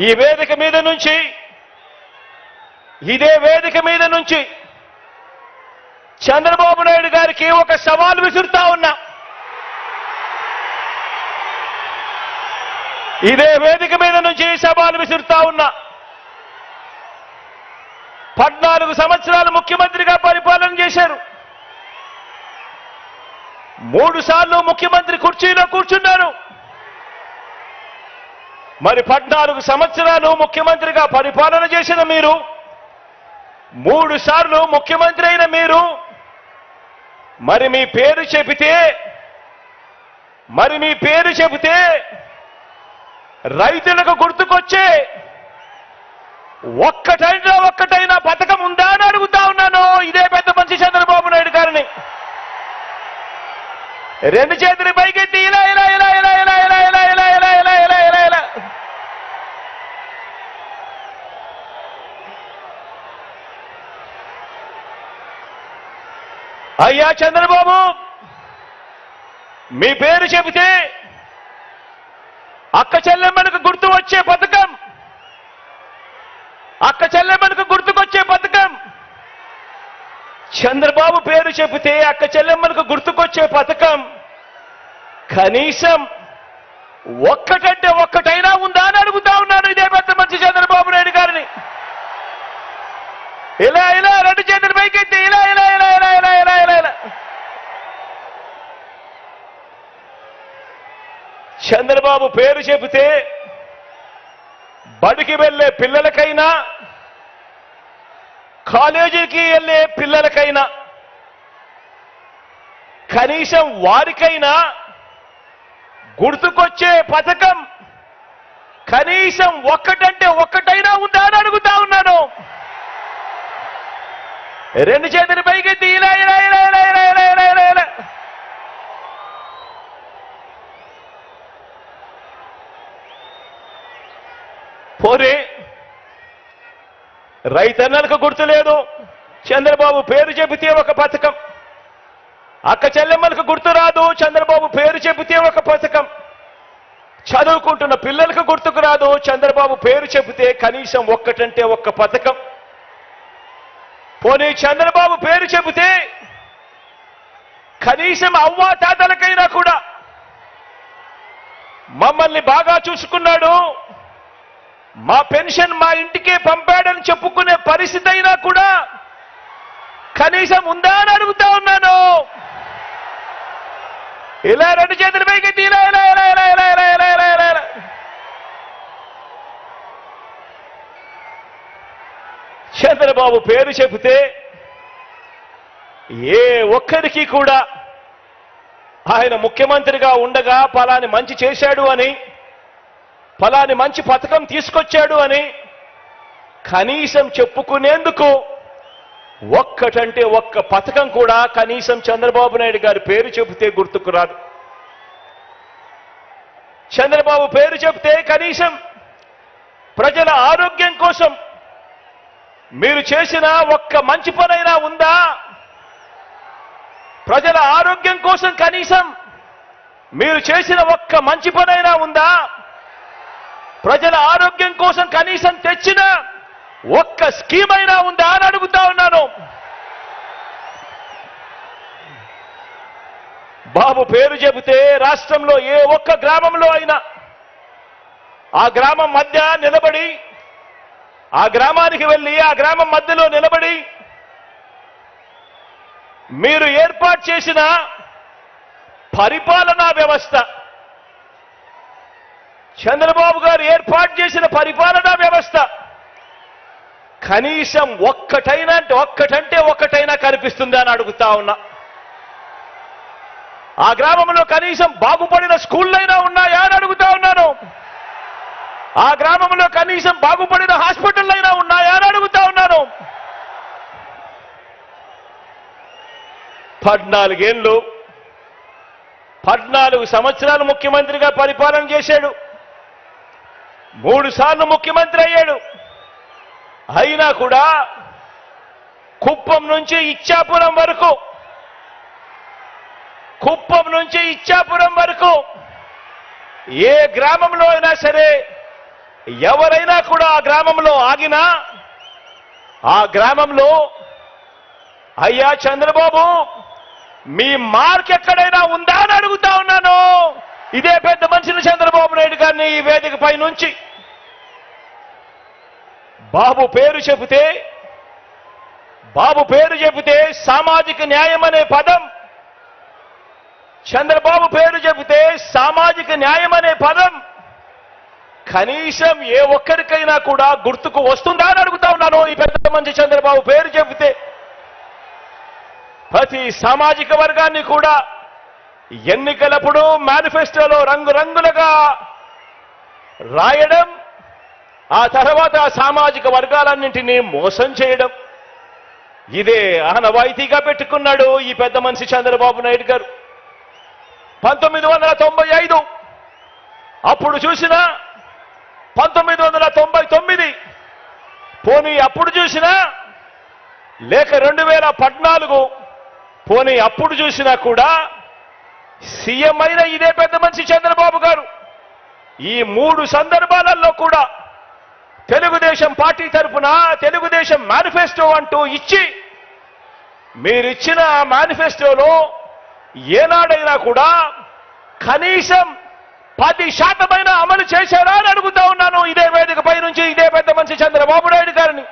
ఈ వేదిక మీద నుంచి ఇదే వేదిక మీద నుంచి చంద్రబాబు నాయుడు గారికి ఒక సవాల్ విసురుతా ఉన్నా. ఇదే వేదిక మీద నుంచి సవాల్ విసురుతా ఉన్నా. పద్నాలుగు సంవత్సరాలు ముఖ్యమంత్రిగా పరిపాలన చేశారు. మూడు సార్లు ముఖ్యమంత్రి కుర్చీలో కూర్చున్నారు మరి పద్నాలుగు సంవత్సరాలు ముఖ్యమంత్రిగా పరిపాలన చేసిన మీరు మూడు సార్లు ముఖ్యమంత్రి అయిన మీరు మరి మీ పేరు చెబితే మరి మీ పేరు చెబితే రైతులకు గుర్తుకొచ్చే ఒక్కటైనా ఒక్కటైనా పథకం ఉందా అని అడుగుతా ఉన్నాను. ఇదే పెద్ద మనిషి చంద్రబాబు నాయుడు గారిని. రెండు చేతులు పైకెత్తి ఇలా ఇలా ఇలా ఇలా ఇలా అయ్యా చంద్రబాబు! మీ పేరు చెబితే అక్క చెల్లెమ్మలకు గుర్తు వచ్చే పథకం! అక్క చెల్లెమ్మలకు గుర్తుకొచ్చే పథకం! చంద్రబాబు పేరు చెబితే అక్క చెల్లెమ్మలకు గుర్తుకొచ్చే పథకం! కనీసం ఒక్కటంటే ఒక్కటైనా ఉందా అని అడుగుతా ఉన్నాను ఇదే పెద్ద మంచి చంద్రబాబు నాయుడు గారిని! ఇలా ఇలా రెండు చేతులు పైకెత్తి ఇలా ఇలా ఇలా ఇలా ఇలా ఇలా ఇలా ఇలా. చంద్రబాబు పేరు చెబితే బడికి వెళ్ళే పిల్లలకైనా కాలేజీకి వెళ్ళే పిల్లలకైనా కనీసం వారికైనా గుర్తుకొచ్చే పథకం కనీసం ఒక్కటంటే ఒక్కటైనా ఉందా అని అడుగుతా ఉన్నాను. రెండు చేతులు పైకి పోరే. రైతన్నలకు గుర్తులేదు చంద్రబాబు పేరు చెబితే ఒక పథకం. అక్క చెల్లెమ్మలకు గుర్తు రాదు. చంద్రబాబు పేరు చెబితే ఒక పథకం. చదువుకుంటున్న పిల్లలకు గుర్తుకు రాదు. చంద్రబాబు పేరు చెబితే కనీసం ఒక్కటంటే ఒక్క పథకం. పోనీ చంద్రబాబు పేరు చెబితే కనీసం అవ్వా తాతలకైనా కూడా మమ్మల్ని బాగా చూసుకున్నాడు. మా పెన్షన్ మా ఇంటికే పంపాడని చెప్పుకునే పరిస్థితి అయినా కూడా కనీసం ఉందా అని అడుగుతా ఉన్నాను. ఇలా రెండు చేతులు పైకి ఇలా ఇలా ఇలా ఇలా ఇలా. చంద్రబాబు పేరు చెబితే ఏ ఒక్కరికి కూడా ఆయన ముఖ్యమంత్రిగా ఉండగా పలాని మంచి చేశాడు అని పలాని మంచి పథకం తీసుకొచ్చాడు అని కనీసం చెప్పుకునేందుకు ఒక్కటంటే ఒక్క పథకం కూడా కనీసం చంద్రబాబు నాయుడు గారి పేరు చెబితే గుర్తుకు రాదు. చంద్రబాబు పేరు చెబితే కనీసం ప్రజల ఆరోగ్యం కోసం మీరు చేసిన ఒక్క మంచి పనైనా ఉందా? ప్రజల ఆరోగ్యం కోసం కనీసం మీరు చేసిన ఒక్క మంచి పనైనా ఉందా? ప్రజల ఆరోగ్యం కోసం కనీసం తెచ్చిన ఒక్క స్కీమ్ అయినా ఉందా అని అడుగుతా ఉన్నాను. బాబు పేరు చెబితే రాష్ట్రంలో ఏ ఒక్క గ్రామంలో అయినా ఆ గ్రామం మధ్య నిలబడి ఆ గ్రామానికి వెళ్ళి ఆ గ్రామం మధ్యలో నిలబడి మీరు ఏర్పాటు చేసిన పరిపాలనా వ్యవస్థ చంద్రబాబు గారు ఏర్పాటు చేసిన పరిపాలనా వ్యవస్థ కనీసం ఒక్కటైనా అంటే ఒక్కటంటే ఒక్కటైనా కనిపిస్తుందా అని అడుగుతా ఉన్నా. ఆ గ్రామంలో కనీసం బాగుపడిన స్కూళ్ళైనా ఉన్నాయా అని అడుగుతా ఉన్నాను. ఆ గ్రామంలో కనీసం బాగుపడిన హాస్పిటల్ అయినా ఉన్నాయా అని అడుగుతా ఉన్నాను పద్నాలుగేళ్ళు పద్నాలుగు సంవత్సరాలు ముఖ్యమంత్రిగా పరిపాలన చేశాడు. మూడు సార్లు ముఖ్యమంత్రి అయ్యాడు. అయినా కూడా కుప్పం నుంచి ఇచ్చాపురం వరకు కుప్పం నుంచి ఇచ్చాపురం వరకు ఏ గ్రామంలో అయినా సరే ఎవరైనా కూడా ఆ గ్రామంలో ఆగినా ఆ గ్రామంలో అయ్యా చంద్రబాబు మీ మార్క్ ఎక్కడైనా ఉందా అని అడుగుతా ఉన్నాను. ఇదే పెద్ద మనిషిని చంద్రబాబు నాయుడు గారిని ఈ వేదిక నుంచి. బాబు పేరు చెబితే బాబు పేరు చెబితే సామాజిక న్యాయం అనే పదం. చంద్రబాబు పేరు చెబితే సామాజిక న్యాయం అనే పదం. కనీసం ఏ ఒక్కరికైనా కూడా గుర్తుకు వస్తుందా అని అడుగుతా ఉన్నాను. ఈ పెద్ద మంచి చంద్రబాబు పేరు చెబితే ప్రతి సామాజిక వర్గాన్ని కూడా ఎన్నికలప్పుడు మేనిఫెస్టోలో రంగురంగులుగా రాయడం ఆ తర్వాత సామాజిక వర్గాలన్నింటినీ మోసం చేయడం. ఇదే ఆనవాయితీగా పెట్టుకున్నాడు ఈ పెద్ద మనిషి చంద్రబాబు నాయుడు గారు. పంతొమ్మిది వందల తొంభై ఐదు అప్పుడు చూసినా పంతొమ్మిది వందల తొంభై తొమ్మిది పోనీ అప్పుడు చూసినా లేక రెండు వేల పద్నాలుగు పోనీ అప్పుడు చూసినా కూడా సీఎం అయిన ఇదే పెద్ద మనిషి చంద్రబాబు గారు. ఈ మూడు సందర్భాలలో కూడా తెలుగుదేశం పార్టీ తరఫున తెలుగుదేశం మేనిఫెస్టో అంటూ ఇచ్చి మీరిచ్చిన ఆ మేనిఫెస్టోలో ఏనాడైనా కూడా కనీసం పది శాతమైన అమలు చేశారా అని అడుగుతా ఉన్నాను. ఇదే వేదికపై నుంచి ఇదే పెద్ద మనిషి చంద్రబాబు నాయుడు గారిని.